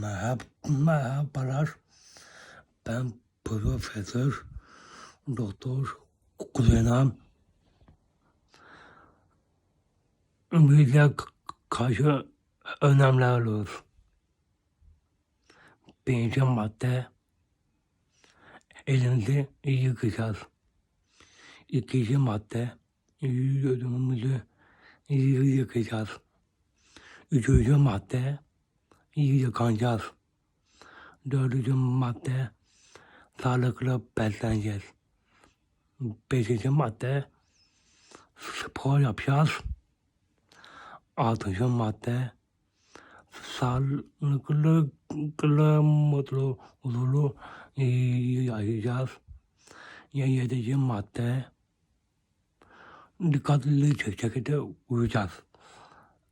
Merhaba, merhabalar. Ben Profesör Doktor Kuzenem. Bize karşı önemli alıyoruz. Birinci madde elinizi yıkayacağız. İkinci madde yüzümüzü yıkayacağız. Üçüncü madde yıkanacağız. Dördüncü madde sağlıklı besleneceğiz. Beşinci madde spor yapacağız. Altıncı madde sağlıklı, mutlu, huzurlu yaşayacağız. Yedinci madde dikkatli şekilde uyuyacağız.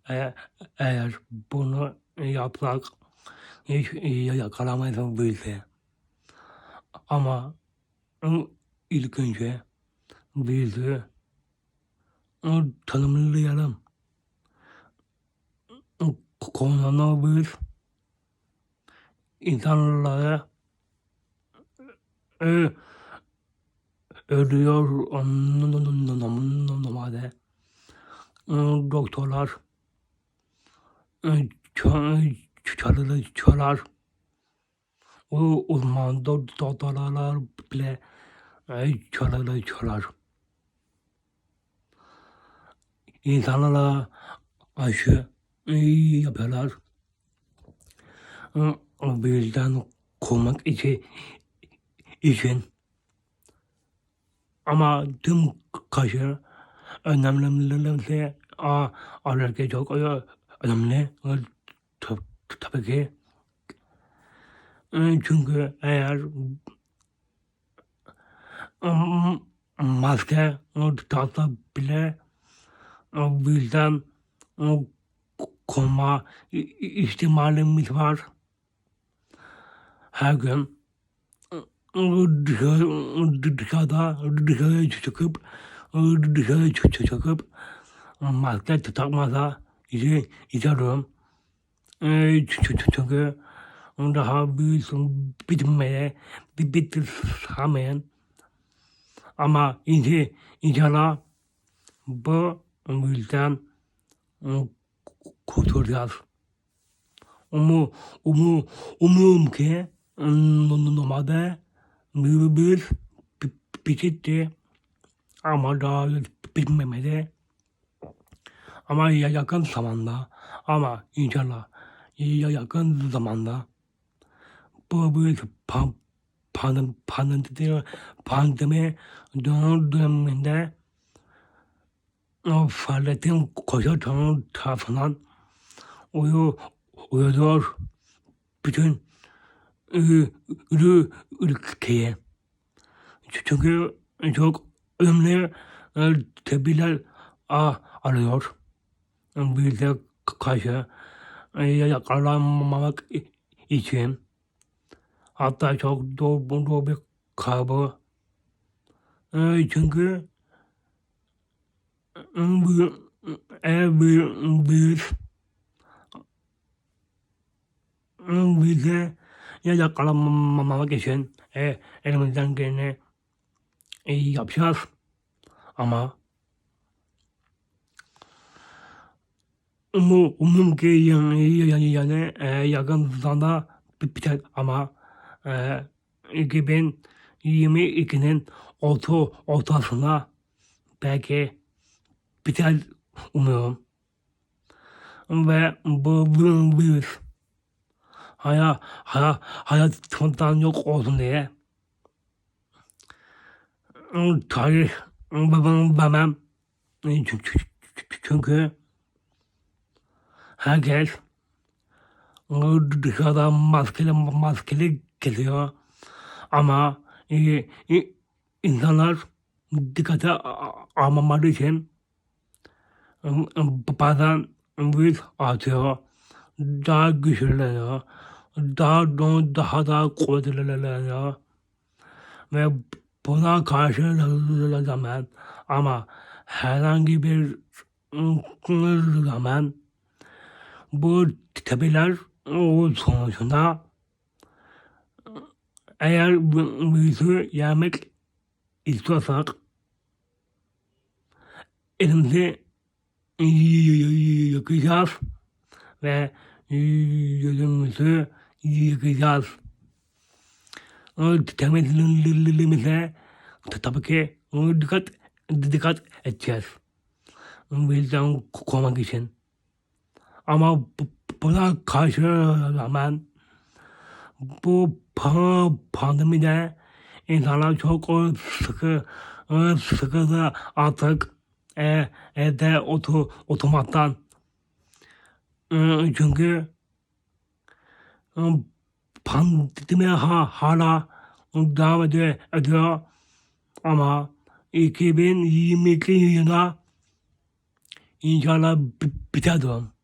Eğer, eğer bunu yapsak hiç yakalamayız bizi. Ama ilk önce bizi tanımlayalım. Koronavirüs insanları e, ölüyor normalde. Doktorlar çalılı çalar. O uzman doktorlar bile çalılı çalar. İnsanlara aşı yapıyorlar. O yüzden korumak için, için. Ama tüm kaşı önemli a alerji çok önemli. Tabii, ki. Çünkü eğer maske taksa bile bu yüzden koma ihtimalimiz var. Her gün dışarı, dışarıda dışarı çıkıp dışarı çıkıp maske takmasa işe içeriyorum. Çünkü daha büyük bitmeye bitirmeyen ama ince inşallah bu yüzden kurtulacağız. Umu, umu, umuyorum ki normalde bir bitirdi ama daha bitmemedi. Ama yakın zamanda ama inşallah yakın zamanda bu büyük pan, pan, pandemi, pandemi döneminde faaliyetin koca tarafından uyu, uyuyor bütün ülü, ülkeye. Çünkü çok önemli tedbirler alıyor. Bize karşı yakalanmamak için hatta çok doğru bir kaybı. Çünkü eğer bir virüs bize yakalanmamak için elimizden geleni e, yapacağız. Ama umu, umum ki yani, yani, yani e, yakın zamanda biter ama e, 2022'nin orta, ortasına belki biter umuyorum. Ve bu, bu virüs hayat, hayat, hayatımdan yok olsun diye tarih babam çünkü herkes dışarıdan maskeli maskeli geliyor. Ama insanlar dikkate almamaları için bazen virüs artıyor, daha güçleniyor, daha daha daha kuvvetleniyor. Ve buna karşı zaman ama herhangi bir zaman bu tepeler o sonucunda eğer bu virüsü yemek istiyorsak elimizi yıkayacağız ve yüzümüzü yıkayacağız. Temizliğimize tabii ki dikkat dikkat edeceğiz. Virüsten korumak için. Ama bu- buna karşı rağmen bu pa- pandemide insanlar çok sıkı sıkıldı artık e, evde otur, oturmaktan. E, Çünkü e, pandemi ha, hala devam ediyor, ediyor ama 2022 yılında inşallah bi- biter diyorum.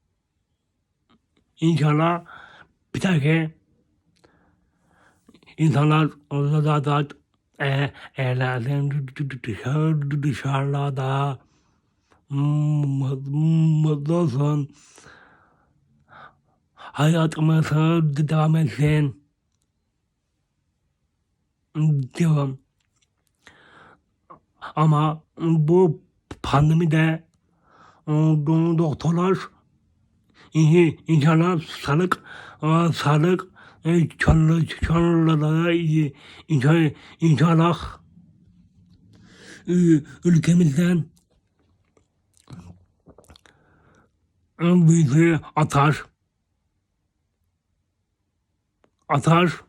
İnşallah biter ki insanlar orada da e, eğlensin dışarı, dışarıda mutlu olsun. Hayatımız devam etsin. Diyorum. Ama bu pandemide e, do- doktorlar inşallah sağlık, sağlık, e, iyi, inşallah, e, ülkemizden e, bizi atar, atar.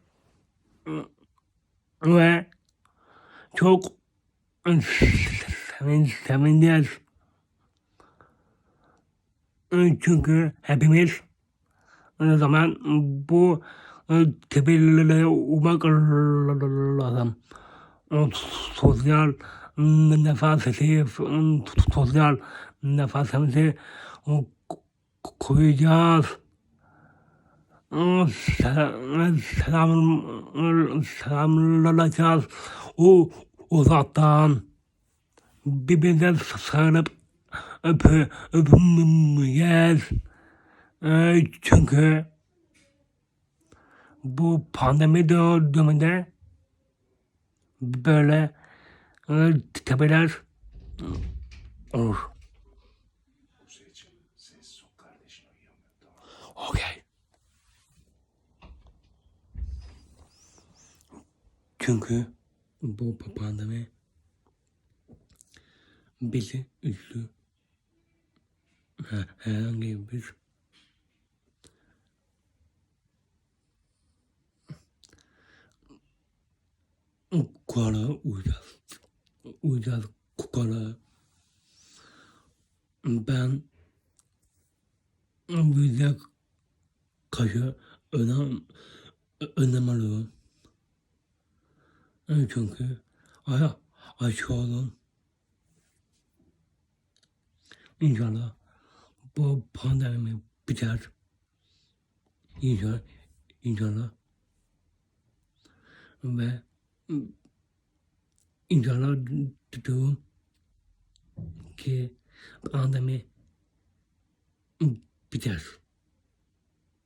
E, ve çok e, sevin, sevineceğiz. E, Çünkü hepimiz o zaman bu e, tepelere uymak lazım. O sosyal nefesimizi, sosyal nefesimizi o, koyacağız. Selam, selam, selamlayacağız. O uzaktan birbirine sarılıp öpü, öpmeyeceğiz. E, çünkü bu pandemi döneminde böyle e, tepeler olur. Okey. Çünkü bu pandemi bizi üzdü. He- Herhangi bir kurala uyacağız. Uyacağız kurala. Ben bize karşı önem, önem alıyorum. Çünkü aç olun. İnşallah bu pandemi biter. İnşallah, inşallah. Ve inşallah diyorum ki pandemi biter.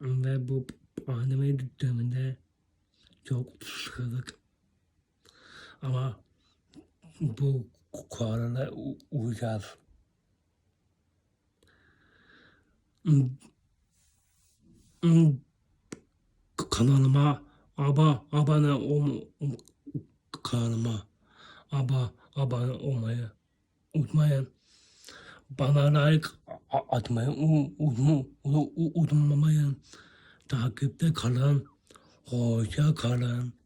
Ve bu pandemi döneminde çok sıkıldık. Ama bu kurallara u- uyacağız. Kanalıma aba, abone ol, kanalıma aba, abone olmayı unutmayın. Bana like atmayı unutmayın. Takipte kalın. Hoşça kalın.